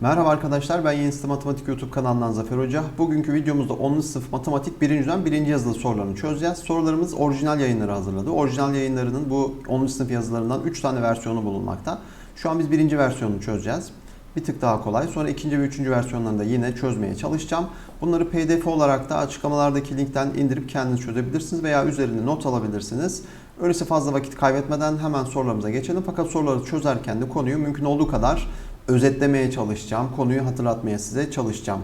Merhaba arkadaşlar ben Yeni Site Matematik YouTube kanalından Zafer Hoca. Bugünkü videomuzda 10. sınıf matematik 1. dönem 1. yazılı sorularını çözeceğiz. Sorularımız orijinal yayınları hazırladı. Orijinal yayınlarının bu 10. sınıf yazılarından 3 tane versiyonu bulunmakta. Şu an biz birinci versiyonunu çözeceğiz. Bir tık daha kolay. Sonra ikinci ve üçüncü versiyonlarını da yine çözmeye çalışacağım. Bunları pdf olarak da açıklamalardaki linkten indirip kendiniz çözebilirsiniz veya üzerinde not alabilirsiniz. Öyleyse fazla vakit kaybetmeden hemen sorularımıza geçelim. Fakat soruları çözerken de konuyu mümkün olduğu kadar özetlemeye çalışacağım. Konuyu hatırlatmaya size çalışacağım.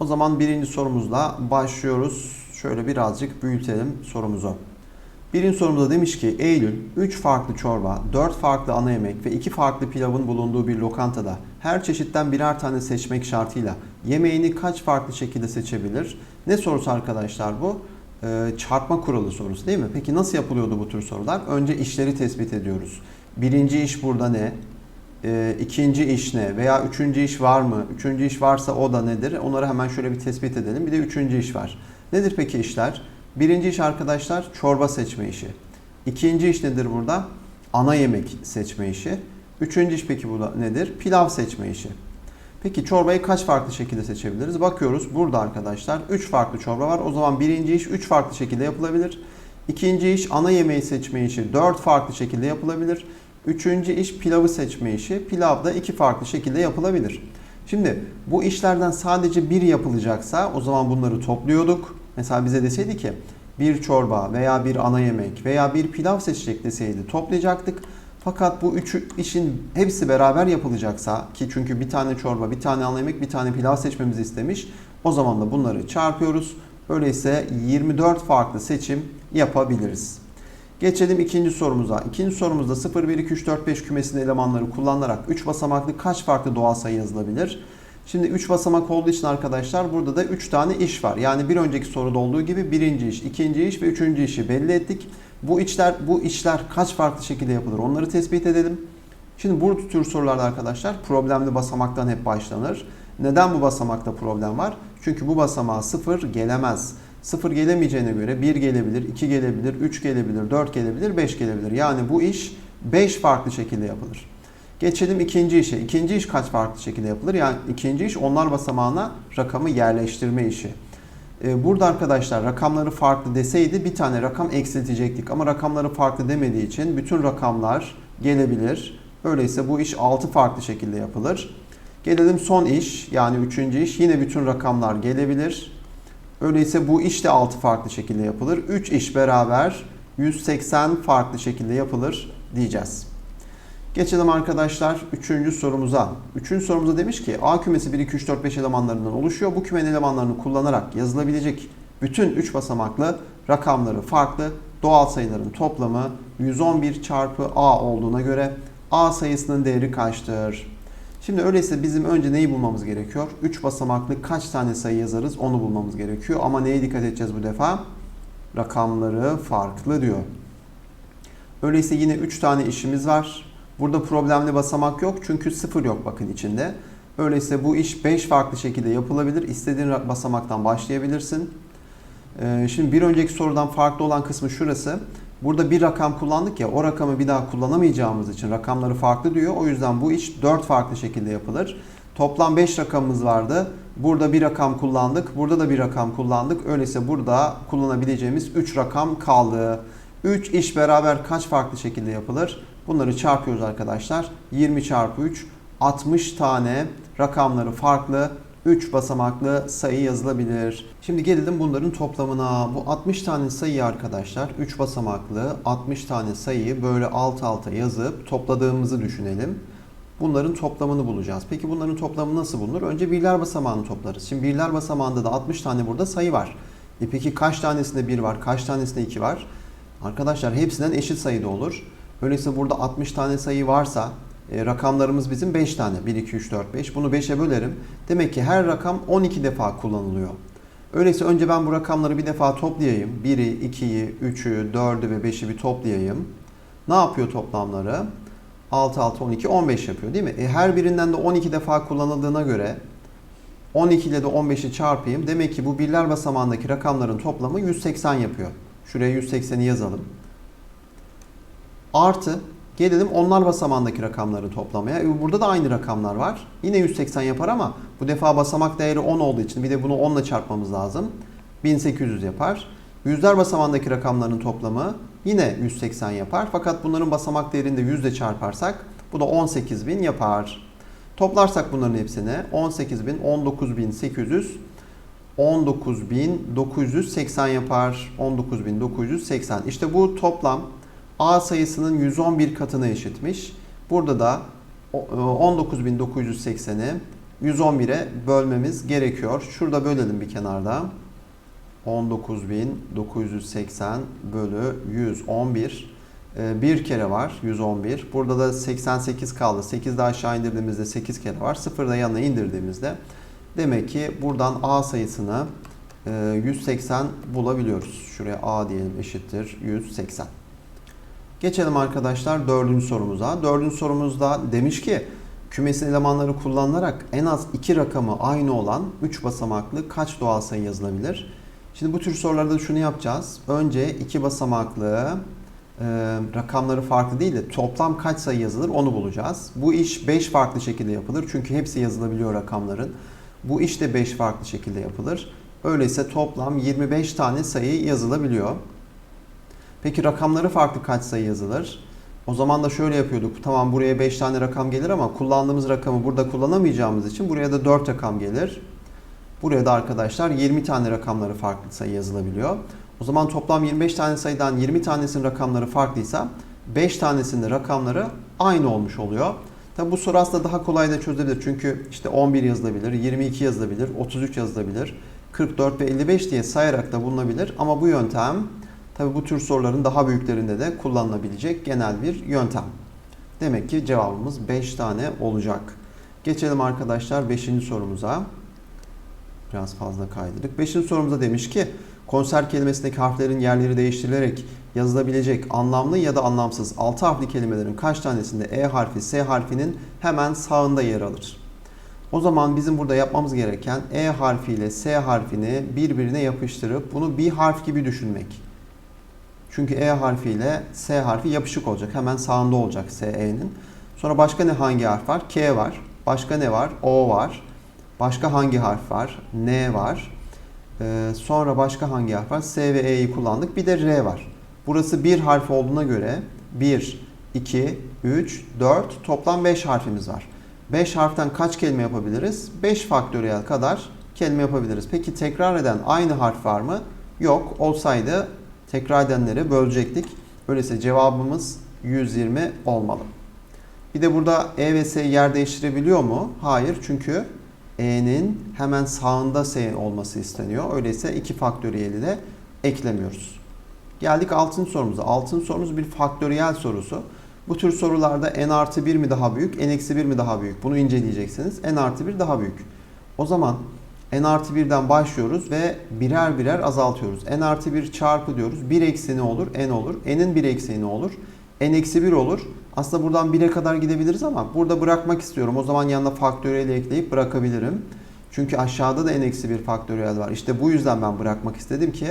O zaman birinci sorumuzla başlıyoruz. Şöyle birazcık büyütelim sorumuzu. Birinci sorumuzda demiş ki Eylül 3 farklı çorba, 4 farklı ana yemek ve 2 farklı pilavın bulunduğu bir lokantada her çeşitten birer tane seçmek şartıyla yemeğini kaç farklı şekilde seçebilir? Ne sorusu arkadaşlar bu? Ee, çarpma kuralı sorusu değil mi? Peki nasıl yapılıyordu bu tür sorular? Önce işleri tespit ediyoruz. Birinci iş burada ne? e, ikinci iş ne veya üçüncü iş var mı? Üçüncü iş varsa o da nedir? Onları hemen şöyle bir tespit edelim. Bir de üçüncü iş var. Nedir peki işler? Birinci iş arkadaşlar çorba seçme işi. İkinci iş nedir burada? Ana yemek seçme işi. Üçüncü iş peki burada nedir? Pilav seçme işi. Peki çorbayı kaç farklı şekilde seçebiliriz? Bakıyoruz burada arkadaşlar 3 farklı çorba var. O zaman birinci iş 3 farklı şekilde yapılabilir. İkinci iş ana yemeği seçme işi 4 farklı şekilde yapılabilir. Üçüncü iş pilavı seçme işi. Pilav da iki farklı şekilde yapılabilir. Şimdi bu işlerden sadece bir yapılacaksa o zaman bunları topluyorduk. Mesela bize deseydi ki bir çorba veya bir ana yemek veya bir pilav seçecek deseydi toplayacaktık. Fakat bu üç işin hepsi beraber yapılacaksa ki çünkü bir tane çorba, bir tane ana yemek, bir tane pilav seçmemizi istemiş. O zaman da bunları çarpıyoruz. Öyleyse 24 farklı seçim yapabiliriz. Geçelim ikinci sorumuza. İkinci sorumuzda 0, 1, 2, 3, 4, 5 kümesinin elemanları kullanarak 3 basamaklı kaç farklı doğal sayı yazılabilir? Şimdi 3 basamak olduğu için arkadaşlar burada da 3 tane iş var. Yani bir önceki soruda olduğu gibi birinci iş, ikinci iş ve üçüncü işi belli ettik. Bu işler, bu işler kaç farklı şekilde yapılır onları tespit edelim. Şimdi bu tür sorularda arkadaşlar problemli basamaktan hep başlanır. Neden bu basamakta problem var? Çünkü bu basamağa 0 gelemez. 0 gelemeyeceğine göre 1 gelebilir, 2 gelebilir, 3 gelebilir, 4 gelebilir, 5 gelebilir. Yani bu iş 5 farklı şekilde yapılır. Geçelim ikinci işe. İkinci iş kaç farklı şekilde yapılır? Yani ikinci iş onlar basamağına rakamı yerleştirme işi. Ee, Burada arkadaşlar rakamları farklı deseydi bir tane rakam eksiltecektik. Ama rakamları farklı demediği için bütün rakamlar gelebilir. Öyleyse bu iş 6 farklı şekilde yapılır. Gelelim son iş yani üçüncü iş. Yine bütün rakamlar gelebilir. Öyleyse bu iş de 6 farklı şekilde yapılır. 3 iş beraber 180 farklı şekilde yapılır diyeceğiz. Geçelim arkadaşlar 3. sorumuza. 3. sorumuza demiş ki A kümesi 1, 2, 3, 4, 5 elemanlarından oluşuyor. Bu kümenin elemanlarını kullanarak yazılabilecek bütün 3 basamaklı rakamları farklı doğal sayıların toplamı 111 çarpı A olduğuna göre A sayısının değeri kaçtır? Şimdi öyleyse bizim önce neyi bulmamız gerekiyor? 3 basamaklı kaç tane sayı yazarız onu bulmamız gerekiyor. Ama neye dikkat edeceğiz bu defa? Rakamları farklı diyor. Öyleyse yine 3 tane işimiz var. Burada problemli basamak yok çünkü 0 yok bakın içinde. Öyleyse bu iş 5 farklı şekilde yapılabilir. İstediğin basamaktan başlayabilirsin. Ee, Şimdi bir önceki sorudan farklı olan kısmı şurası. Burada bir rakam kullandık ya o rakamı bir daha kullanamayacağımız için rakamları farklı diyor. O yüzden bu iş 4 farklı şekilde yapılır. Toplam 5 rakamımız vardı. Burada bir rakam kullandık. Burada da bir rakam kullandık. Öyleyse burada kullanabileceğimiz 3 rakam kaldı. 3 iş beraber kaç farklı şekilde yapılır? Bunları çarpıyoruz arkadaşlar. 20 çarpı 3 60 tane rakamları farklı 3 basamaklı sayı yazılabilir. Şimdi gelelim bunların toplamına. Bu 60 tane sayı arkadaşlar 3 basamaklı 60 tane sayıyı böyle alt alta yazıp topladığımızı düşünelim. Bunların toplamını bulacağız. Peki bunların toplamı nasıl bulunur? Önce birler basamağını toplarız. Şimdi birler basamağında da 60 tane burada sayı var. E peki kaç tanesinde 1 var, kaç tanesinde 2 var? Arkadaşlar hepsinden eşit sayıda olur. Öyleyse burada 60 tane sayı varsa e, rakamlarımız bizim 5 tane. 1, 2, 3, 4, 5. Bunu 5'e bölerim. Demek ki her rakam 12 defa kullanılıyor. Öyleyse önce ben bu rakamları bir defa toplayayım. 1'i, 2'yi, 3'ü, 4'ü ve 5'i bir toplayayım. Ne yapıyor toplamları? 6, 6, 12, 15 yapıyor değil mi? E, her birinden de 12 defa kullanıldığına göre 12 ile de 15'i çarpayım. Demek ki bu birler basamağındaki rakamların toplamı 180 yapıyor. Şuraya 180'i yazalım. Artı gelelim onlar basamağındaki rakamları toplamaya. E, Burada da aynı rakamlar var. Yine 180 yapar ama bu defa basamak değeri 10 olduğu için bir de bunu 10 ile çarpmamız lazım. 1800 yapar. Yüzler basamağındaki rakamların toplamı yine 180 yapar. Fakat bunların basamak değerini de 100 ile çarparsak bu da 18.000 yapar. Toplarsak bunların hepsini 18.000, 19.800, 19.980 yapar. 19.980. İşte bu toplam A sayısının 111 katına eşitmiş. Burada da o- e, 19.980'i 111'e bölmemiz gerekiyor. Şurada bölelim bir kenarda. 19.980 bölü 111. Ee, Bir kere var 111. Burada da 88 kaldı. 8 de aşağı indirdiğimizde 8 kere var. 0 da yanına indirdiğimizde demek ki buradan A sayısını e, 180 bulabiliyoruz. Şuraya A diyelim eşittir 180. Geçelim arkadaşlar dördüncü sorumuza. Dördüncü sorumuzda demiş ki kümesin elemanları kullanılarak en az iki rakamı aynı olan 3 basamaklı kaç doğal sayı yazılabilir? Şimdi bu tür sorularda şunu yapacağız. Önce iki basamaklı e, rakamları farklı değil de toplam kaç sayı yazılır onu bulacağız. Bu iş 5 farklı şekilde yapılır. Çünkü hepsi yazılabiliyor rakamların. Bu iş de 5 farklı şekilde yapılır. Öyleyse toplam 25 tane sayı yazılabiliyor. Peki rakamları farklı kaç sayı yazılır? O zaman da şöyle yapıyorduk. Tamam buraya 5 tane rakam gelir ama kullandığımız rakamı burada kullanamayacağımız için buraya da 4 rakam gelir. Buraya da arkadaşlar 20 tane rakamları farklı sayı yazılabiliyor. O zaman toplam 25 tane sayıdan 20 tanesinin rakamları farklıysa 5 tanesinin rakamları aynı olmuş oluyor. Tabi bu soru aslında daha kolay da çözülebilir. Çünkü işte 11 yazılabilir, 22 yazılabilir, 33 yazılabilir, 44 ve 55 diye sayarak da bulunabilir. Ama bu yöntem tabi bu tür soruların daha büyüklerinde de kullanılabilecek genel bir yöntem. Demek ki cevabımız 5 tane olacak. Geçelim arkadaşlar 5. sorumuza. Biraz fazla kaydırdık. Beşinci sorumuzda demiş ki konser kelimesindeki harflerin yerleri değiştirilerek yazılabilecek anlamlı ya da anlamsız 6 harfli kelimelerin kaç tanesinde E harfi S harfinin hemen sağında yer alır? O zaman bizim burada yapmamız gereken E harfi ile S harfini birbirine yapıştırıp bunu bir harf gibi düşünmek. Çünkü E harfi ile S harfi yapışık olacak. Hemen sağında olacak SE'nin. Sonra başka ne hangi harf var? K var. Başka ne var? O var. Başka hangi harf var? N var. Ee, sonra başka hangi harf var? S ve E'yi kullandık. Bir de R var. Burası bir harf olduğuna göre 1, 2, 3, 4 toplam 5 harfimiz var. 5 harften kaç kelime yapabiliriz? 5 faktöriyel kadar kelime yapabiliriz. Peki tekrar eden aynı harf var mı? Yok. Olsaydı tekrar edenleri bölecektik. Öyleyse cevabımız 120 olmalı. Bir de burada E ve S yer değiştirebiliyor mu? Hayır. Çünkü E'nin hemen sağında S olması isteniyor. Öyleyse iki faktöriyeli de eklemiyoruz. Geldik altın sorumuza. Altın sorumuz bir faktöriyel sorusu. Bu tür sorularda n artı 1 mi daha büyük, n eksi 1 mi daha büyük? Bunu inceleyeceksiniz. n artı 1 daha büyük. O zaman n artı 1'den başlıyoruz ve birer birer azaltıyoruz. n artı 1 çarpı diyoruz. 1 eksi ne olur? n olur. n'in 1 eksi ne olur? n eksi 1 olur. Aslında buradan 1'e kadar gidebiliriz ama burada bırakmak istiyorum. O zaman yanına faktöriyel ekleyip bırakabilirim. Çünkü aşağıda da n eksi 1 faktöriyel var. İşte bu yüzden ben bırakmak istedim ki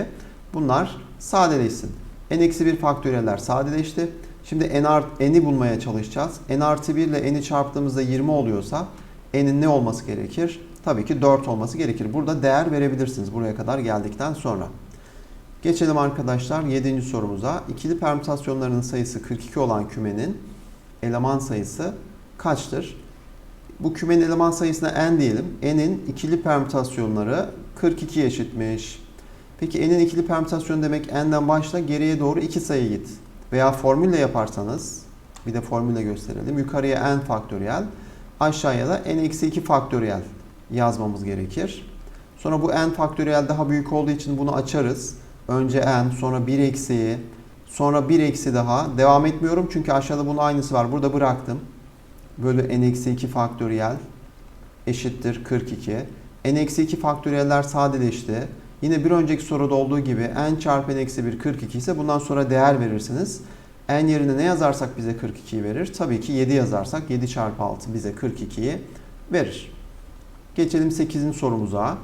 bunlar sadeleşsin. n eksi 1 faktöriyeller sadeleşti. Şimdi n art, n'i bulmaya çalışacağız. n artı 1 ile n'i çarptığımızda 20 oluyorsa n'in ne olması gerekir? Tabii ki 4 olması gerekir. Burada değer verebilirsiniz buraya kadar geldikten sonra. Geçelim arkadaşlar 7. sorumuza. İkili permütasyonlarının sayısı 42 olan kümenin eleman sayısı kaçtır? Bu kümenin eleman sayısına n diyelim. n'in ikili permütasyonları 42 eşitmiş. Peki n'in ikili permütasyonu demek n'den başla geriye doğru 2 sayı git. Veya formülle yaparsanız bir de formülle gösterelim. Yukarıya n faktöriyel aşağıya da n eksi 2 faktöriyel yazmamız gerekir. Sonra bu n faktöriyel daha büyük olduğu için bunu açarız. Önce n sonra 1 eksiği sonra 1 eksi daha devam etmiyorum çünkü aşağıda bunun aynısı var. Burada bıraktım. Bölü n eksi 2 faktöriyel eşittir 42. n eksi 2 faktöriyeller sadeleşti. Yine bir önceki soruda olduğu gibi n çarpı n eksi 1 42 ise bundan sonra değer verirsiniz. n yerine ne yazarsak bize 42'yi verir. Tabii ki 7 yazarsak 7 çarpı 6 bize 42'yi verir. Geçelim 8. sorumuza.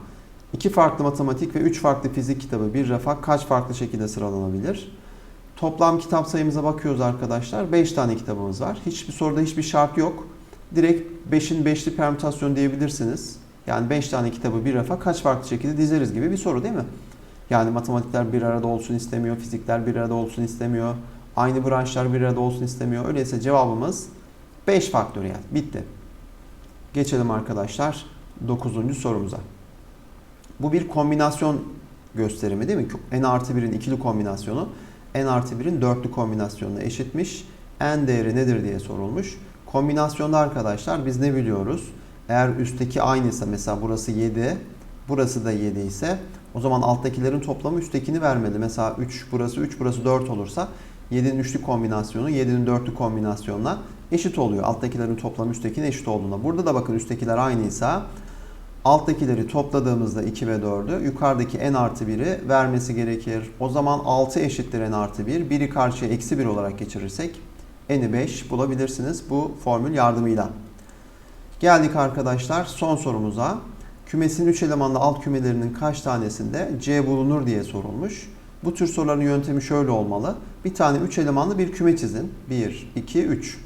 İki farklı matematik ve üç farklı fizik kitabı bir rafa kaç farklı şekilde sıralanabilir? Toplam kitap sayımıza bakıyoruz arkadaşlar. 5 tane kitabımız var. Hiçbir soruda hiçbir şart yok. Direkt 5'in 5'li permütasyon diyebilirsiniz. Yani 5 tane kitabı bir rafa kaç farklı şekilde dizeriz gibi bir soru değil mi? Yani matematikler bir arada olsun istemiyor, fizikler bir arada olsun istemiyor, aynı branşlar bir arada olsun istemiyor. Öyleyse cevabımız 5 faktöriyel. Bitti. Geçelim arkadaşlar 9. sorumuza. Bu bir kombinasyon gösterimi değil mi? n artı 1'in ikili kombinasyonu n artı 1'in dörtlü kombinasyonuna eşitmiş. n değeri nedir diye sorulmuş. Kombinasyonda arkadaşlar biz ne biliyoruz? Eğer üstteki aynıysa mesela burası 7, burası da 7 ise o zaman alttakilerin toplamı üsttekini vermeli. Mesela 3 burası 3 burası 4 olursa 7'nin üçlü kombinasyonu 7'nin dörtlü kombinasyonuna eşit oluyor. Alttakilerin toplamı üsttekine eşit olduğunda. Burada da bakın üsttekiler aynıysa alttakileri topladığımızda 2 ve 4'ü yukarıdaki n artı 1'i vermesi gerekir. O zaman 6 eşittir n artı 1. 1'i karşıya eksi 1 olarak geçirirsek n'i 5 bulabilirsiniz bu formül yardımıyla. Geldik arkadaşlar son sorumuza. Kümesin 3 elemanlı alt kümelerinin kaç tanesinde C bulunur diye sorulmuş. Bu tür soruların yöntemi şöyle olmalı. Bir tane 3 elemanlı bir küme çizin. 1, 2, 3.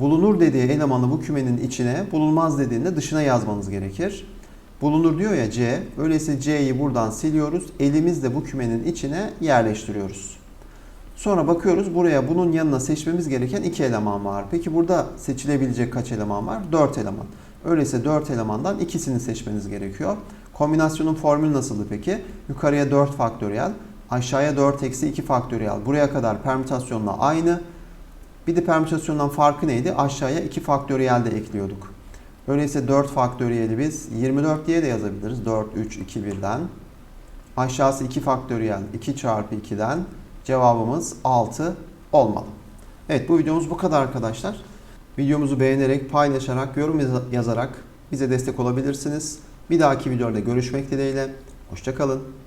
Bulunur dediği elemanı bu kümenin içine, bulunmaz dediğinde dışına yazmanız gerekir. Bulunur diyor ya C. Öyleyse C'yi buradan siliyoruz. Elimizle bu kümenin içine yerleştiriyoruz. Sonra bakıyoruz buraya bunun yanına seçmemiz gereken 2 eleman var. Peki burada seçilebilecek kaç eleman var? 4 eleman. Öyleyse 4 elemandan ikisini seçmeniz gerekiyor. Kombinasyonun formülü nasıldı peki? Yukarıya 4 faktöriyel, aşağıya 4 eksi 2 faktöriyel. Buraya kadar permütasyonla aynı. Bir de permütasyondan farkı neydi? Aşağıya 2 faktöriyel de ekliyorduk. Öyleyse 4 faktöriyeli biz 24 diye de yazabiliriz. 4, 3, 2, 1'den. Aşağısı 2 faktöriyel 2 çarpı 2'den cevabımız 6 olmalı. Evet bu videomuz bu kadar arkadaşlar. Videomuzu beğenerek, paylaşarak, yorum yazarak bize destek olabilirsiniz. Bir dahaki videoda görüşmek dileğiyle. Hoşçakalın.